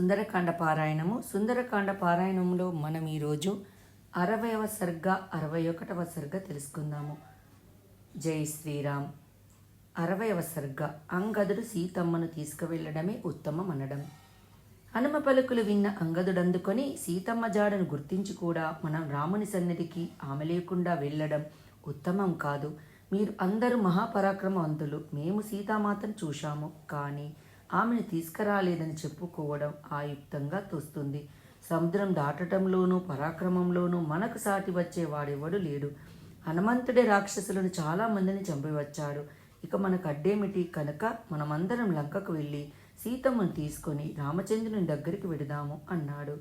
సుందరకాండ పారాయణము. సుందరకాండ పారాయణంలో మనం ఈరోజు అరవైవ సర్గ అరవై ఒకటవ సర్గ తెలుసుకుందాము. జై శ్రీరామ్. అరవైవ సర్గ అంగదుడు సీతమ్మను తీసుకువెళ్ళడమే ఉత్తమం అనడం హనుమ పలుకులు విన్న అంగదుడు అందుకొని సీతమ్మ జాడను గుర్తించి కూడా మనం రాముని సన్నిధికి ఆమె లేకుండా వెళ్ళడం ఉత్తమం కాదు. మీరు అందరూ మహాపరాక్రమవంతులు. మేము సీతామాతను చూశాము. కానీ ఆమెను తీసుకురాలేదని చెప్పుకోవడం ఆయుక్తంగా తోస్తుంది. సముద్రం దాటటంలోనూ పరాక్రమంలోనూ మనకు సాటి వచ్చే వాడెవడు లేడు. హనుమంతుడే రాక్షసులను చాలామందిని చంపివచ్చాడు. ఇక మనకు అడ్డేమిటి కనుక మనమందరం లంకకు వెళ్ళి సీతమ్మను తీసుకొని రామచంద్రుని దగ్గరికి వెడదాము అన్నాడు.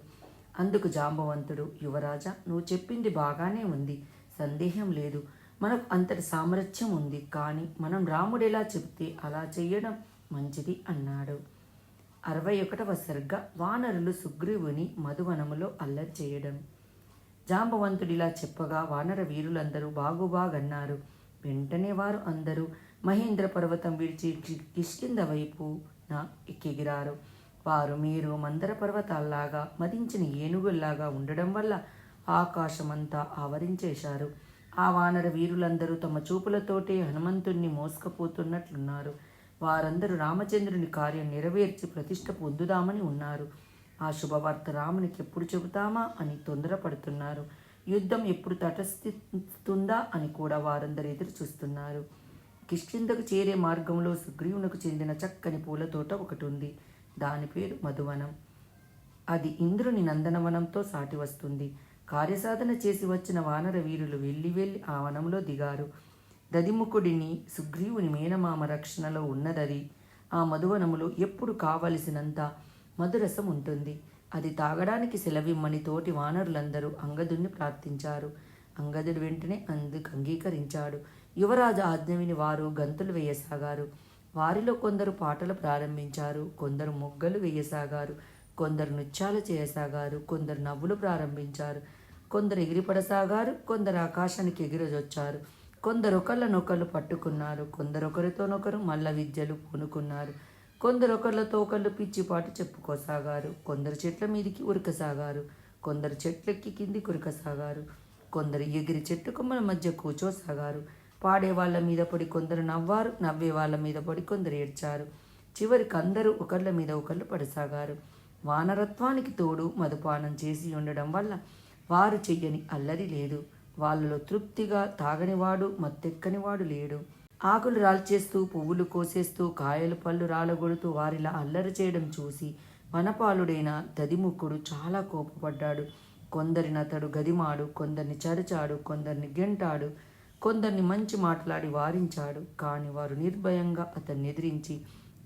అందుకు జాంబవంతుడు యువరాజా నువ్వు చెప్పింది బాగానే ఉంది. సందేహం లేదు. మనకు అంతటి సామర్థ్యం ఉంది. కానీ మనం రాముడు ఎలా చెప్తే అలా చేయడం మంచిది అన్నాడు. అరవై ఒకటవ సర్గ వానరులు సుగ్రీవుని మధువనములో అల్లరి చేయడం. జాంబవంతుడిలా చెప్పగా వానర వీరులందరూ బాగుబాగన్నారు. వెంటనే వారు అందరూ మహేంద్ర పర్వతం విడిచి కి- కిష్కింద వైపున ఎక్కిగిరారు. వారు మీరు మందర పర్వతాల్లాగా మదించిన ఏనుగుల్లాగా ఉండడం వల్ల ఆకాశమంతా ఆవరించేశారు. ఆ వానర వీరులందరూ తమ చూపులతోటే హనుమంతుణ్ణి మోసుకపోతున్నట్లున్నారు. వారందరూ రామచంద్రుని కార్యం నెరవేర్చి ప్రతిష్ట పొందుదామని ఉన్నారు. ఆ శుభవార్త రామునికి ఎప్పుడు చెబుతామా అని తొందరపడుతున్నారు. యుద్ధం ఎప్పుడు తటస్థిస్తుందా అని కూడా వారందరూ ఎదురు చూస్తున్నారు. కిష్కిందకు చేరే మార్గంలో సుగ్రీవునకు చెందిన చక్కని పూల తోట ఒకటి ఉంది. దాని పేరు మధువనం. అది ఇంద్రుని నందనవనంతో సాటి వస్తుంది. కార్యసాధన చేసి వచ్చిన వానర వీరులు వెళ్ళి వెళ్ళి ఆ వనంలో దిగారు. దదిముఖుడిని సుగ్రీవుని మేనమామ రక్షణలో ఉన్నదది ఆ మధువనములో ఎప్పుడు కావలసినంత మధురసం ఉంటుంది. అది తాగడానికి సెలవిమ్మని తోటి వానరులందరూ అంగదుణ్ణి ప్రార్థించారు. అంగదుడు వెంటనే అందుకు అంగీకరించాడు. యువరాజు ఆజ్ఞవిని వారు గంతులు వేయసాగారు. వారిలో కొందరు పాటలు ప్రారంభించారు. కొందరు మొగ్గలు వేయసాగారు. కొందరు నృత్యాలు చేయసాగారు. కొందరు నవ్వులు ప్రారంభించారు. కొందరు ఎగిరిపడసాగారు. కొందరు ఆకాశానికి ఎగిరజొచ్చారు. కొందరు ఒకళ్ళనొకళ్ళు పట్టుకున్నారు కొందరు ఒకరితోనొకరు మల్ల విద్యలు పూనుకున్నారు. కొందరు ఒకళ్ళతో ఒకళ్ళు పిచ్చిపాటు చెప్పుకోసాగారు. కొందరు చెట్ల మీదికి ఉరకసాగారు. కొందరు చెట్లెక్కి కింది కురకసాగారు కొందరు ఎగిరి చెట్టు కొమ్మల మధ్య కూర్చోసాగారు. పాడే వాళ్ళ మీద పడి కొందరు నవ్వారు నవ్వే వాళ్ళ మీద పడి కొందరు ఏడ్చారు. చివరికి అందరూ ఒకళ్ళ మీద ఒకళ్ళు పడసాగారు. వానరత్వానికి తోడు మదుపానం చేసి ఉండడం వల్ల వారు చెయ్యని అల్లరి లేదు. వాళ్ళలో తృప్తిగా తాగనివాడు మత్తెక్కనివాడు లేడు. ఆకులు రాల్చేస్తూ పువ్వులు కోసేస్తూ కాయలు పళ్ళు రాలగొడుతూ వారిలా అల్లరి చేయడం చూసి వనపాలుడైన దదిముక్కుడు చాలా కోపపడ్డాడు. కొందరిని అతడు గదిమాడు కొందరిని చరిచాడు కొందరిని గెంటాడు కొందరిని మంచి మాట్లాడి వారించాడు. కానీ వారు నిర్భయంగా అతన్ని ఎదిరించి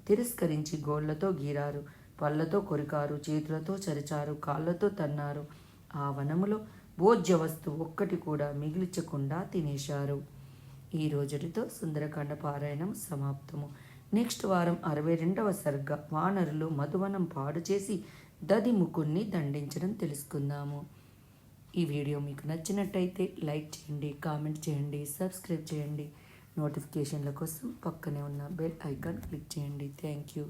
తిరస్కరించి గోళ్ళతో గీరారు పళ్ళతో కొరికారు చేతులతో చరిచారు కాళ్ళతో తన్నారు. ఆ వనములో భోజ్య వస్తువు ఒక్కటి కూడా మిగిల్చకుండా తినేశారు. ఈ రోజులతో సుందరకాండ పారాయణం సమాప్తము. నెక్స్ట్ వారం అరవై రెండవ సర్గ వానరులు మధువనం పాడు చేసి దదిముకుణ్ణి దండించడం తెలుసుకుందాము. ఈ వీడియో మీకు నచ్చినట్టయితే లైక్ చేయండి కామెంట్ చేయండి సబ్స్క్రైబ్ చేయండి. నోటిఫికేషన్ల కోసం పక్కనే ఉన్న బెల్ ఐకాన్ క్లిక్ చేయండి. Thank you.